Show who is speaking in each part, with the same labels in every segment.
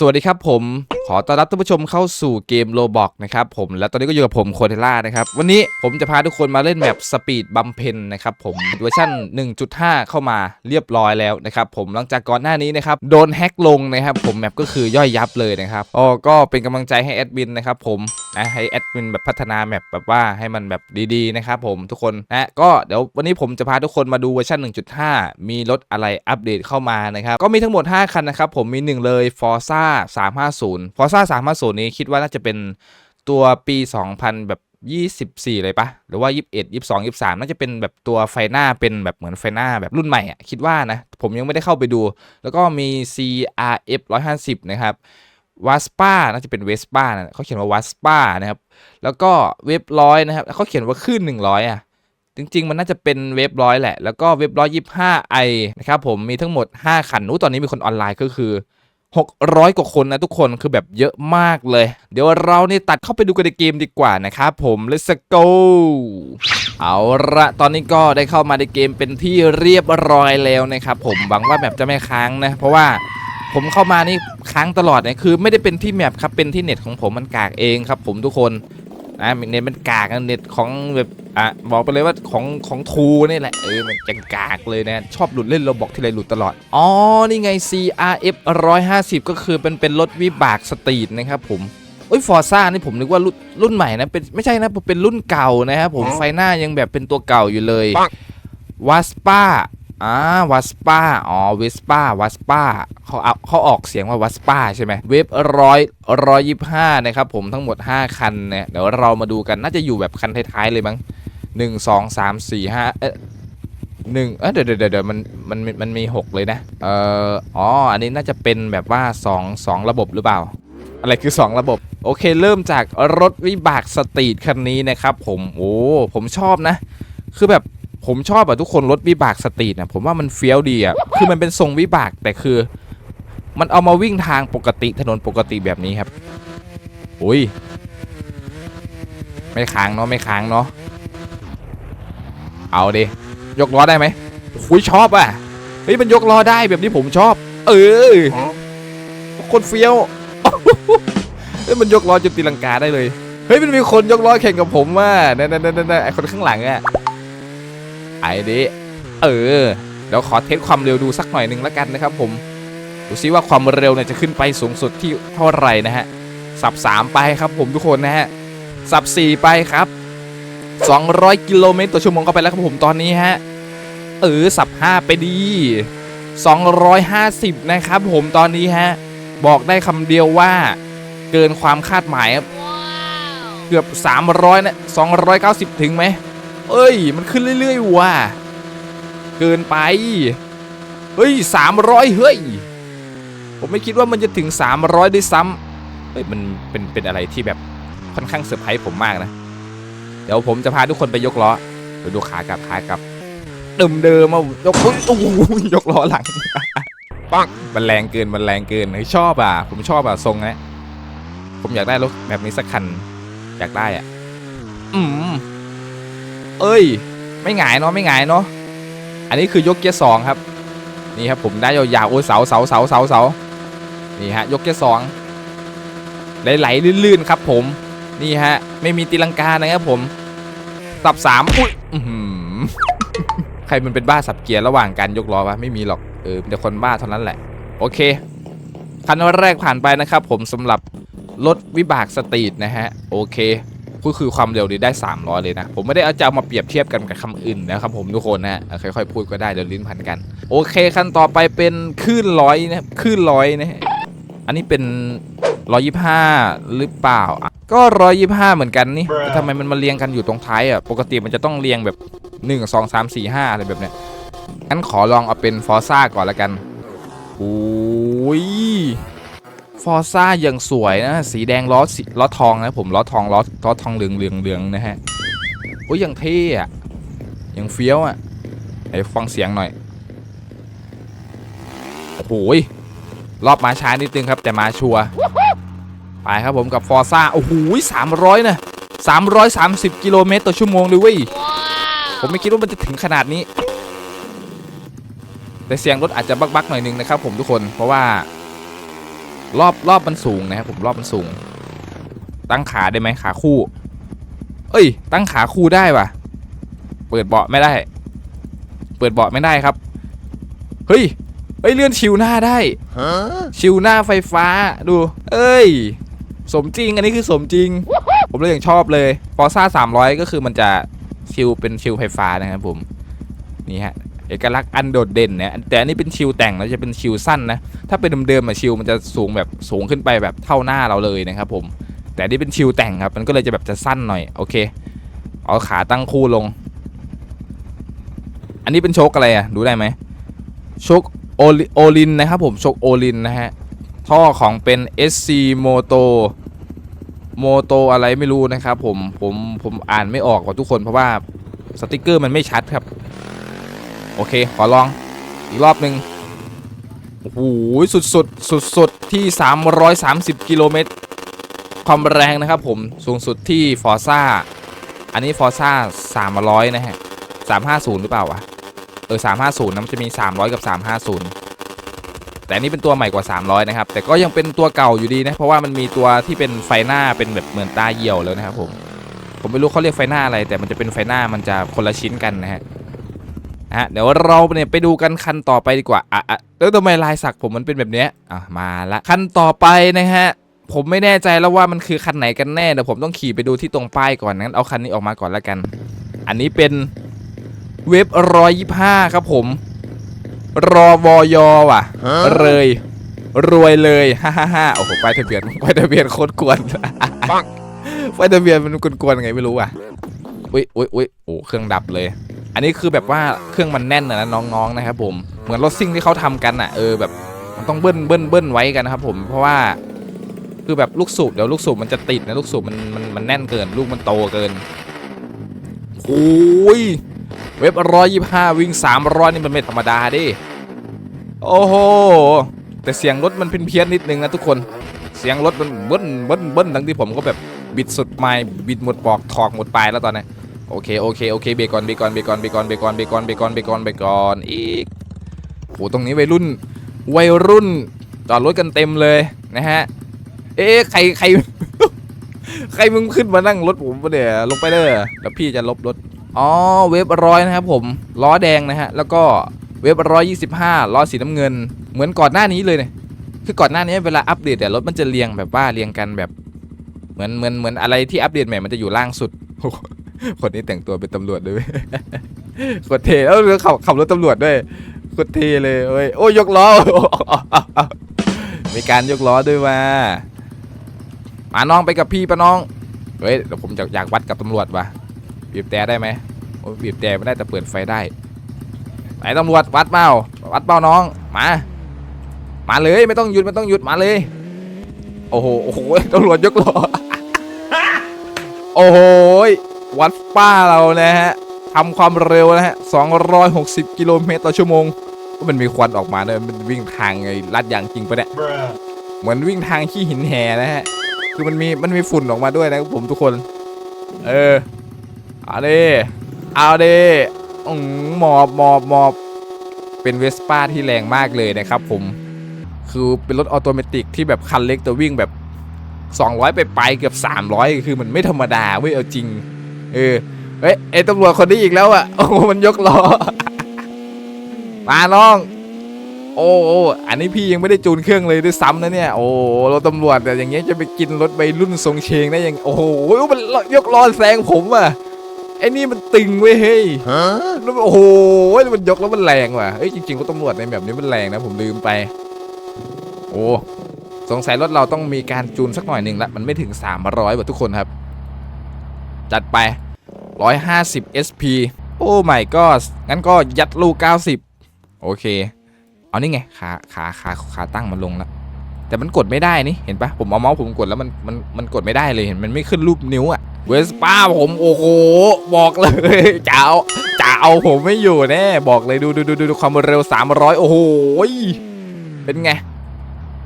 Speaker 1: สวัสดีครับผม ขอต้อนรับท่านผู้ชมเข้าสู่เกมโลบอกนะครับผมและตอนนี้ก็อยู่กับผมโคเทล่านะครับ วันนี้ผมจะพาทุกคนมาเล่นแมปสปีดบัมเพนนะครับผมเวอร์ชัน1.5 เข้ามาเรียบร้อยแล้วนะครับผมหลังจากก่อนหน้านี้นะครับโดนแฮ็กลงนะครับผมแมปก็คือย่อยยับเลยนะครับอ๋อก็เป็นกำลังใจให้แอดมินนะครับผมนะให้แอดมินแบบพัฒนาแมปแบบว่าให้มันแบบดีๆนะครับผมทุกคนนะก็เดี๋ยววันนี้ผมจะพาทุกคนมาดูเวอร์ชัน1.5 มีรถอะไรอัปเดตเข้ามานะครับก็มีทั้งหมด 5 คันนะครับผมมีหนึ่งเลย Forza 350 Forza 350นี้คิดว่าน่าจะเป็นตัวปี 2000 แบบ 24 เลยปะหรือว่า 21 22 23 น่าจะเป็นแบบตัวไฟหน้าเป็นแบบเหมือนไฟหน้าแบบรุ่นใหม่อะคิดว่านะ ผมยังไม่ได้เข้าไปดู แล้วก็มี CRF 150 นะครับ w a s p a น่าจะเป็น Vespa นะเขาเขียนว่า w a s p a นะครับ แล้วก็เว็บร้อยนะครับเขาเขียนว่าขึ้น 100 อะ จริง ๆ มันน่าจะเป็นเว็บร้อยแหละ แล้วก็เว็บร้อยยี่สิบห้าไอนะครับผมมีทั้งหมด5คันนู้ตอนนี้มีคนออนไลน์ก็คือ 600 กว่าคนนะทุกคนคือแบบเยอะมากเลย เดี๋ยวเรานี่ตัดเข้าไปดูกันในเกมดีกว่านะครับผม let's go เอาละตอนนี้ก็ได้เข้ามาในเกมเป็นที่เรียบร้อยแล้วนะครับผมหวังว่าแบบจะไม่ค้างนะ เพราะว่าผมเข้ามานี่ค้างตลอดเนี่ยคือไม่ได้เป็นที่แมปครับเป็นที่เน็ตของผมมันกากเองครับผมทุกคน นะเน็ตมันกากนะเน็ตของแบบอะบอกไปเลยว่าของของทูนี่แหละเออมันจังกากเลยนะ ชอบหลุดเล่นเราบอกที่ไรหลุดตลอด อ๋อ นี่ไง CRF 150 ก็คือเป็นเป็นรถวิบากสตรีทนะครับผมเอ้ยฟอร์ซ่านี่ผมนึกว่ารุ่นรุ่นใหม่นะเป็นไม่ใช่นะเป็นรุ่นเก่านะครับผมไฟหน้ายังแบบเป็นตัวเก่าอยู่เลยวาสป้า อ่าวาสป้าอ๋อเวสป้าวาสป้าเขาเอาเขาออกเสียงว่าวาสป้าใช่ไหมเว็บร้อยร้อยยี่ห้านะครับผมทั้งหมด 5 คันเนี่ยเดี๋ยวเรามาดูกันน่าจะอยู่แบบคันท้ายๆเลยมั้งหนึ่งสองสามสี่ห้าเอ๊ะหนึ่งเออเดี๋ยวเดี๋ยวเดี๋ยวมันมันมันมันมีหกเลยนะเอ่ออ๋ออันนี้น่าจะเป็นแบบว่าสองสองระบบหรือเปล่า อะไรคือ 2 ระบบ โอเคเริ่มจากรถวิบากสตรีทคันนี้นะครับผมโอ้ผมชอบนะ คือแบบ ผมชอบอะทุกคนรถวิบากสตรีทนะผมว่ามันเฟี้ยวดีอะคือมันเป็นทรงวิบากแต่คือ มันเอามาวิ่งทางปกติถนนปกติแบบนี้ครับอุ้ยไม่ค้างเนาะไม่ค้างเนาะเอาดิยกล้อได้ไหมคุยชอบอะเฮ้ยมันยกล้อได้แบบนี้ผมชอบ เออคนเฟี้ยวเฮ้ยมันยกล้อจนตีลังกาได้เลยเฮ้ยมันมีคนยกล้อแข่งกับผมว่านั่นนั่นนั่นไอคนข้างหลังอะ ไอ้ดิเออเดี๋ยวขอเทสความเร็วดูสักหน่อยหนึ่งแล้วกันนะครับผมดูซิว่าความเร็วเนี่ยจะขึ้นไปสูงสุดที่เท่าไหร่นะฮะสับสามไปครับผมทุกคนนะฮะสับสี่ไปครับ 200 กิโลเมตรต่อชั่วโมงเข้าไปแล้วครับผมตอนนี้ฮะเออสับห้าไปดี 250 นะครับผมตอนนี้ฮะบอกได้คำเดียวว่าเกินความคาดหมายครับเกือบ 300นะ290 ถึงไหม เอ้ย มันขึ้นเรื่อยๆว่ะ เกินไป เฮ้ย300เฮ้ย ผมไม่คิดว่ามันจะถึง 300ด้วยซ้ำเฮ้ย มันเป็นเป็นอะไรที่แบบค่อนข้างเซอร์ไพรส์ผมมากนะ เดี๋ยวผมจะพาทุกคนไปยกล้อเดี๋ยวดูขากลับขากลับ เดิมเดิมๆเอายกอุ๊ยโอ้โหยกล้อหลังปังมันแรงเกินมันแรงเกินเฮ้ยชอบอะ ผมชอบอะทรงนะผมอยากได้รถแบบนี้สักคัน อยากได้อะ อืม เอ้ย ไม่หงายเนาะไม่หงายเนาะอันนี้คือยกเกียร์สองครับนี่ครับผมได้ยาวๆโอ้ยเสาเสาเสาเสาเสานี่ฮะยกเกียร์สองไหลๆลื่นๆครับผมนี่ฮะไม่มีตีลังกานะครับผมสับสามอุ้ยใครมันเป็นบ้าสับเกียร์ระหว่างการยกล้อวะไม่มีหรอกเออมีแต่คนบ้าเท่านั้นแหละโอเคคันแรกผ่านไปนะครับผมสำหรับรถวิบากสตรีทนะฮะโอเค ก็คือความเร็วนี้ได้ 300 เลยนะ ผมไม่ได้เอาจะเอามาเปรียบเทียบกันกับคำอื่นนะครับผมทุกคนนะฮะค่อยๆพูดก็ได้เดี๋ยวลิ้นพันกัน โอเคคันต่อไปเป็นคลื่นร้อยนะคลื่นร้อยนะฮะอันนี้เป็น125หรือเปล่าอะก็125เหมือนกันนี่ทำไมมันมาเรียงกันอยู่ตรงท้ายอะปกติมันจะต้องเรียงแบบ1 2 3 4 5อะไรแบบเนี้ยงั้นขอลองเอาเป็นฟอร์ซ่าก่อนละกันโอ้ย ฟอร์ซ่าอย่างสวยนะ สีแดงล้อสีล้อทองนะผมล้อทองล้อล้อทองเหลืองเหลืองเหลืองนะฮะโอ้ยอย่างเท่อะอย่างเฟี้ยวอะไหนฟังเสียงหน่อยโอ้โหยรอบมาช้านิดนึงครับแต่มาชัวร์ไปครับผมกับฟอร์ซ่าโอ้โหสามร้อยนะสามร้อยสามสิบกิโลเมตรต่อชั่วโมงเลยเว้ยผมไม่คิดว่ามันจะถึงขนาดนี้ แต่เสียงรถอาจจะบักๆหน่อยนึงนะครับผมทุกคนเพราะว่า รอบรอบมันสูงนะครับผมรอบมันสูง ตั้งขาได้ไหมขาคู่ เอ้ย ตั้งขาคู่ได้ปะเปิดเบาะไม่ได้ เปิดเบาะไม่ได้ครับ เฮ้ยเฮ้ยเลื่อนชิวหน้าได้ชิวหน้าไฟฟ้าดู เอ้ย สมจริงอันนี้คือสมจริง ผมเลยอย่างชอบเลยฟอร์ซ่า300 ก็คือมันจะชิวเป็นชิวไฟฟ้านะครับผม นี่ฮะ เอกลักษณ์อันโดดเด่นเนี่ยแต่อันนี้เป็นชิวแต่งแล้วจะเป็นชิวสั้นนะถ้าเป็นเดิมๆอะชิวมันจะสูงแบบสูงขึ้นไปแบบเท่าหน้าเราเลยนะครับผมแต่อันนี่เป็นชิวแต่งครับมันก็เลยจะแบบจะสั้นหน่อยโอเค เอาขาตั้งคู่ลง อันนี้เป็นโชคอะไรอะดูได้ไหมโชคโอลิโอลินนะครับผมโชคโอลินนะฮะท่อของเป็น SC Moto Moto อะไรไม่รู้นะครับผมผมผมอ่านไม่ออกกว่าทุกคนเพราะว่าสติกเกอร์มันไม่ชัดครับ โอเค ขอลองอีกรอบหนึ่งโอ้โหสุดสุดสุดสุดที่ 330 กิโลเมตร ความแรงนะครับผม สูงสุดที่ฟอร์ซ่า อันนี้ฟอร์ซ่า300 นะฮะ 350 หรือเปล่าวะ เออ 350นะมันจะมี 300 กับ 350 แต่นนี้เป็นตัวใหม่กว่า 300 นะครับ แต่ก็ยังเป็นตัวเก่าอยู่ดีนะ เพราะว่ามันมีตัวที่เป็นไฟหน้าเป็นแบบเหมือนตาเหี่ยวแล้วนะครับผม ผมไม่รู้เขาเรียกไฟหน้าอะไร แต่มันจะเป็นไฟหน้ามันจะคนละชิ้นกันนะฮะ ฮะเดี๋ยวเราเนี่ยไปดูกันคันต่อไปดีกว่าอะอะแล้วทำไมลายสักผมมันเป็นแบบเนี้ยอะมาละคันต่อไปนะฮะผมไม่แน่ใจแล้วว่ามันคือคันไหนกันแน่เดี๋ยวผมต้องขี่ไปดูที่ตรงป้ายก่อนงั้นเอาคันนี้ออกมาก่อนละกัน อันนี้เป็นเว็บร้อยยี่ห้าครับผมรอวอยว่ะ เลยรวยเลยฮ่าฮ่าฮ่าโอ้โหป้ายทะเบียนป้ายทะเบียนโคตรกวน
Speaker 2: ปัง
Speaker 1: ป้ายทะเบียนมันกวนๆไงไม่รู้อะอุ้ยอุ้ยอุ้ยโอ้เครื่องดับเลย อันนี้คือแบบว่าเครื่องมันแน่นอะนะน้องๆนะครับผมเหมือนรถซิ่งที่เขาทำกันอะเออแบบมันต้องเบิ้ลเบิ้ลเบิ้ลไว้กันนะครับผมเพราะว่าคือแบบลูกสูบเดี๋ยวลูกสูบมันจะติดนะลูกสูบมันมันมันแน่นเกิน ลูกมันโตเกินโอ้ยเว็บร้อยยี่ห้าวิ่งสามร้อยนี่มันไม่ธรรมดาดิโอ้โหแต่เสียงรถมันเพี้ยนเพี้ยนๆนิดนึงนะทุกคนเสียงรถมันเบิ้ลเบิ้ลเบิ้ลทั้งที่ผมก็แบบบิดสุดไม้บิดหมดปอกถอกหมดปลายแล้วตอนนี้ โอเคโอเคโอเคเบรกก่อนเบรกก่อนเบรกก่อนเบรกก่อนเบรกก่อนเบรกก่อนเบรกก่อนเบรกก่อนเบรกก่อนอีกโหตรงนี้วัยรุ่นวัยรุ่นจอดรถกันเต็มเลยนะฮะเอ๊ะใครใครใครมึงขึ้นมานั่งรถผมปะเนี่ยลงไปเลยแล้วพี่จะลบรถอ๋อเว็บร้อยนะครับผมล้อแดงนะฮะแล้วก็เว็บร้อยยี่สิบห้าล้อสีน้ำเงิน เหมือนก่อนหน้านี้เลยเนี่ยคือก่อนหน้านี้เวลาอัปเดตเนี่รถมันจะเรียงแบบว่าเรียงกันแบบ เหมือนเหมือนเหมือนอะไรที่อัปเดตใหม่มันจะอยู่ล่างสุด คนนี้แต่งตัวเป็นตำรวจด้วยเวยโคตรเท่แล้วขับขับรถตำรวจด้วยโคตรเท่เลยเว้ยโอ้ยยกล้อมีการยกล้อด้วยมามาน้องไปกับพี่ปะน้องเฮ้ยเดี๋ยวผมจะอยากวัดกับตำรวจว่ะบีบแต่ได้ไหมโอ้บีบแต่ไม่ได้แต่เปิดไฟได้ไหนตำรวจวัดเปล่าวัดเปล่าน้องมา มาเลยไม่ต้องหยุดไม่ต้องหยุดมาเลย โอ้โหโอ้โหตำรวจยกล้อโอ้โหย วัดป้าเรานะฮะทำความเร็วนะฮะ 260 กิโลเมตรต่อชั่วโมงก็มันมีควันออกมาด้วยมันวิ่งทางไอ้ลาดยางจริงปะเนี่ย
Speaker 2: Bruh.
Speaker 1: เหมือนวิ่งทางขี้หินแห่นะฮะ คือมันมี มันมีฝุ่นออกมาด้วยนะครับผมทุกคน เออ เอาดิ เอาดิอืมหมอบหมอบหมอบ เป็นเวสป้าที่แรงมากเลยนะครับผม คือเป็นรถออโตเมติกที่แบบคันเล็กแต่วิ่งแบบ 200 ไปไปเกือบ 300 คือมันไม่ธรรมดาเว้ยเอาจริง เออเฮ้ยไอ้ตำรวจคนนี้อีกแล้วอะโอ้โหมันยกล้อ มาน้อง โอ้โอ้อันนี้พี่ยังไม่ได้จูนเครื่องเลยด้วยซ้ำนะเนี่ย โอ้รถตำรวจแต่อย่างเงี้ยจะไปกินรถใบรุ่นทรงเชงได้ยังโอ้โหมันยกล้อแซงผมอะไอ้นี่มันตึงเว้ยเฮ้ยแล้วโอ้โหมันยกแล้วมันแรงว่ะเอ้ยจริงๆรถตำรวจในแบบนี้มันแรงนะผมลืมไป โอ้สงสัยรถเราต้องมีการจูนสักหน่อยหนึ่งละมันไม่ถึง 300ว่ะทุกคนครับ จัดไป 150 SP โอ้ my god งั้นก็ยัดลูก 90 โอเค เอานี่ไง ขาขาขาขาตั้งมันลงแล้ว แต่มันกดไม่ได้นี่ เห็นปะผมเอาเมาส์ผมกดแล้วมันมันมันกดไม่ได้เลยเห็นมันไม่ขึ้นรูปนิ้วอะเวสป้าผมโอ้โห บอกเลยจะเอาจะเอาผมไม่อยู่แน่ บอกเลยดูดูดูดูความเร็ว 300 โอ้โห เป็นไง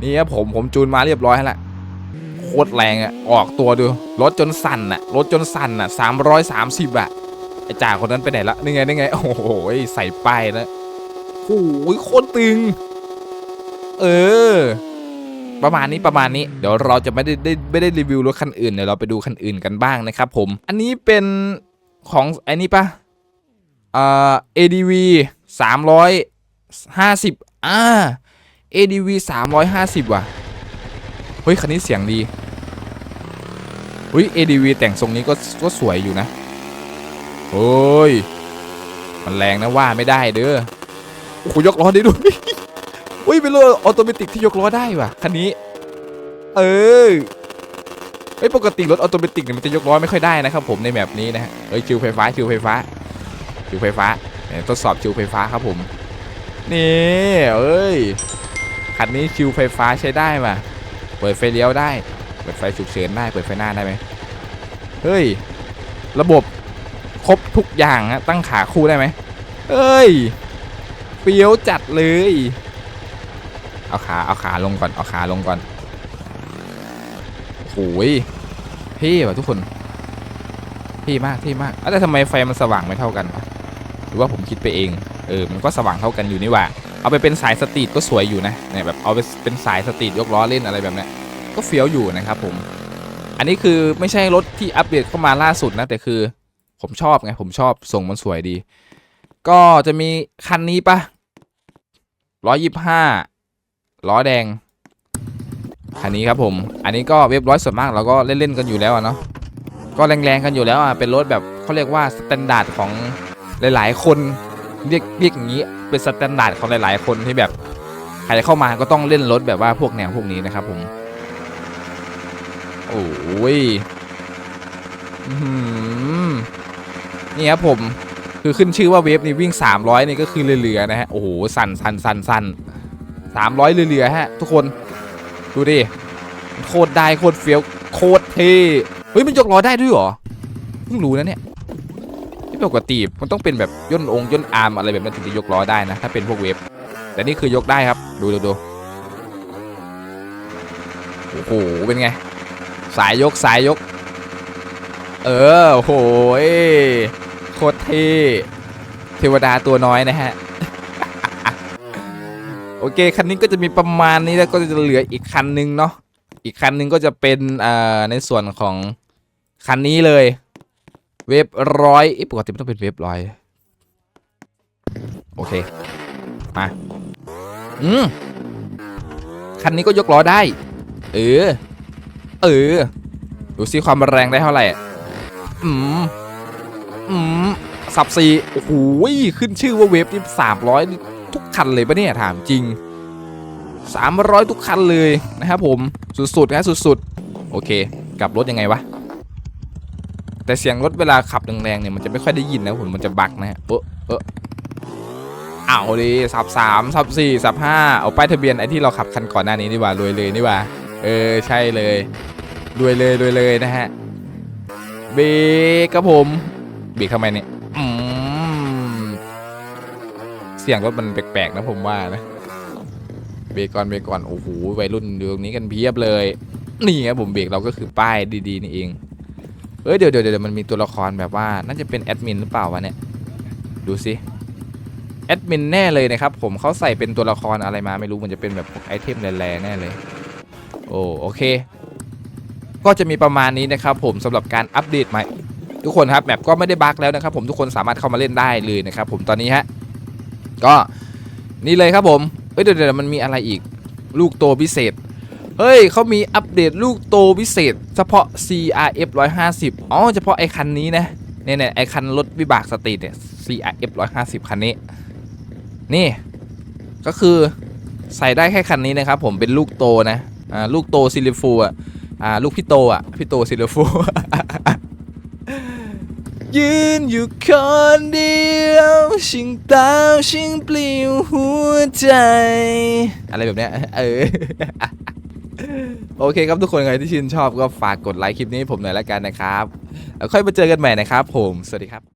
Speaker 1: นี่ครับผมผมจูนมาเรียบร้อยแล้ว คตรแรงอะออกตัวดูรถจนสั่นอะรถจนสั่นอะ330อยสามสิบอะไอจ่าคนนั้นไปไหนละนี่ไงนี่ไงโอ้โหใส่ป้ายแล้วโอ้โหโคตรตึง เออ ประมาณนี้ประมาณนี้ เดี๋ยวเราจะไม่ได้ได้ไม่ได้รีวิวรถคันอื่นเดี๋ยวเราไปดูคันอื่นกันบ้างนะครับ ผม อันนี้เป็นของไอ้นี่ปะเอ่อ ADV 350อ่า ADV 350 ว่ะ เฮ้ยคันนี้เสียงดีเฮ้ย ADV แต่งทรงนี้ก็ก็สวยอยู่นะเฮ้ย มันแรงนะว่าไม่ได้เด้อโอ้โหยกล้อได้ด้วยอุ้ยเป็นรถออโตเมติกที่ยกล้อได้ว่ะคันนี้ เออเฮ้ยปกติรถออโตเมติกเนี่ยมันจะยกล้อไม่ค่อยได้นะครับผมในแบบนี้นะฮะเอ้ยชิวไฟฟ้าชิวไฟฟ้าชิวไฟฟ้าเนี่ยทดสอบชิวไฟฟ้าครับผมนี่เอ้ยคันนี้ชิวไฟฟ้าใช้ได้ป่ะ เปิดไฟเลี้ยวได้ เปิดไฟฉุกเฉินได้ เปิดไฟหน้าได้ไหมเฮ้ย ระบบครบทุกอย่างฮะตั้งขาคู่ได้ไหมเอ้ยเปียวจัดเลย เอาขา เอาขาลงก่อน เอาขาลงก่อนโอ้ยเท่ว่ะทุกคนเท่มากเท่มากเอ้าแต่ทำไมไฟมันสว่างไม่เท่ากันวะหรือว่าผมคิดไปเอง เออ มันก็สว่างเท่ากันอยู่นี่ว่า เอาไปเป็นสายสตรีทก็สวยอยู่นะเนี่ยแบบเอาไปเป็นสายสตรีทยกล้อเล่นอะไรแบบนี้ก็เฟี้ยวอยู่นะครับผม อันนี้คือไม่ใช่รถที่อัปเดตเข้ามาล่าสุดนะแต่คือผมชอบไงผมชอบส่งมันสวยดี ก็จะมีคันนี้ปะร้อยยี่ห้าล้อแดง คันนี้ครับผม อันนี้ก็เว็บร้อยส่วนมากเราก็เล่นๆกันอยู่แล้วเนาะก็แรงๆกันอยู่แล้วอะเป็นรถแบบเขาเรียกว่าสแตนดาร์ดของหลาย ๆ คน เรียกเรียกอย่างนี้เป็นสแตนดาร์ดของหลาย ๆ คนที่แบบใครเข้ามาก็ต้องเล่นรถแบบว่าพวกแนวพวกนี้นะครับผม โอ้ยอื้อหือนี่ครับผมคือขึ้นชื่อว่าเวฟนี่วิ่ง 300นี่ก็คือเรือๆนะฮะโอ้โหสั่นสั่นสั่นสั่นสามร้อยเรือๆฮะ ทุกคนดูดิโคตรได้โคตรเฟี้ยวโคตรเท่เฮ้ยมันยกล้อได้ด้วยเหรอเพิ่งรู้นะเนี่ย ปกติมันต้องเป็นแบบย่นองค์ย่นอาร์มอะไรแบบนั้นถึงจะยกล้อได้นะถ้าเป็นพวกเวฟแต่นี่คือยกได้ครับดูดูดูโอ้โหเป็นไง สายยกสายยก เออโอ้โหยโคตรเท่เทวดาตัวน้อยนะฮะโอเคคันนี้ก็จะมีประมาณนี้แล้วก็จะเหลืออีกคันนึงเนาะอีกคันนึงก็จะเป็นเอ่อในส่วนของคันนี้เลย เวฟร้อยอปกติมันต้องเป็นเวฟร้อยโอเค มา อืม คันนี้ก็ยกล้อได้ เออ เออ ดูซิความแรงได้เท่าไหร่ อืม อืม สับซีโอ้โหขึ้นชื่อว่าเวฟที่สามร้อยทุกคันเลยปะเนี่ย ถามจริงสามร้อยทุกคันเลยนะครับผม สุดๆนะสุดๆ โอเค กลับรถยังไงวะ แต่เสียงรถเวลาขับแรงๆเนี่ยมันจะไม่ค่อยได้ยินนะผมมันจะบักนะฮะเออเออเอาดิสับสามสับสี่สับห้าเอาป้ายทะเบียนไอ้ที่เราขับคันก่อนหน้านี้ดีกว่ารวยเลยนี่ว่า เออใช่เลยรวยเลยรวยเลยนะฮะเบรกครับผมเบรกทำไมเนี่ยเสียงรถมันแปลกๆนะผมว่านะเบรกก่อนเบรกก่อนโอ้โหวัยรุ่นอยู่ตรงนี้กันเพียบเลย นี่ครับผมเบรกเราก็คือป้ายดีๆนี่เอง เอ้ยเดี๋ยวเดี๋ยวเดี๋ยวมันมีตัวละครแบบว่าน่าจะเป็นแอดมินหรือเปล่าวะเนี่ยดูสิแอดมินแน่เลยนะครับผมเขาใส่เป็นตัวละครอะไรมาไม่รู้มันจะเป็นแบบไอเทมแร่ๆแน่เลยโอ้โอเค ก็จะมีประมาณนี้นะครับผมสำหรับการอัปเดตใหม่ทุกคนครับแมปก็ไม่ได้บั๊กแล้วนะครับผมทุกคนสามารถเข้ามาเล่นได้เลยนะครับผมตอนนี้ฮะก็นี่เลยครับผมเอ้ยเดี๋ยวเดี๋ยวมันมีอะไรอีกลูกโตพิเศษ เฮ้ยเขามีอัปเดตลูกโตพิเศษ เฉพาะ CRF 150 อ๋อ เฉพาะไอคันนี้นะเนี่ยเนี่ยไอคันรถวิบากสตรีทเนี่ย CRF 150 คันนี้ นี่ ก็คือใส่ได้แค่คันนี้นะครับผมเป็นลูกโตนะ อ่า ลูกโตซิลิฟูอะ อ่า ลูกพี่โตอะ พี่โตซิลิฟู ยืนอยู่คนเดียวชิงตาวชิงปลิวหัวใจ อะไรแบบเนี้ย เออ โอเคครับทุกคนใครที่ชื่นชอบก็ฝากกดไลค์คลิปนี้ผมหน่อยละกันนะครับ แล้วค่อยมาเจอกันใหม่นะครับผม สวัสดีครับ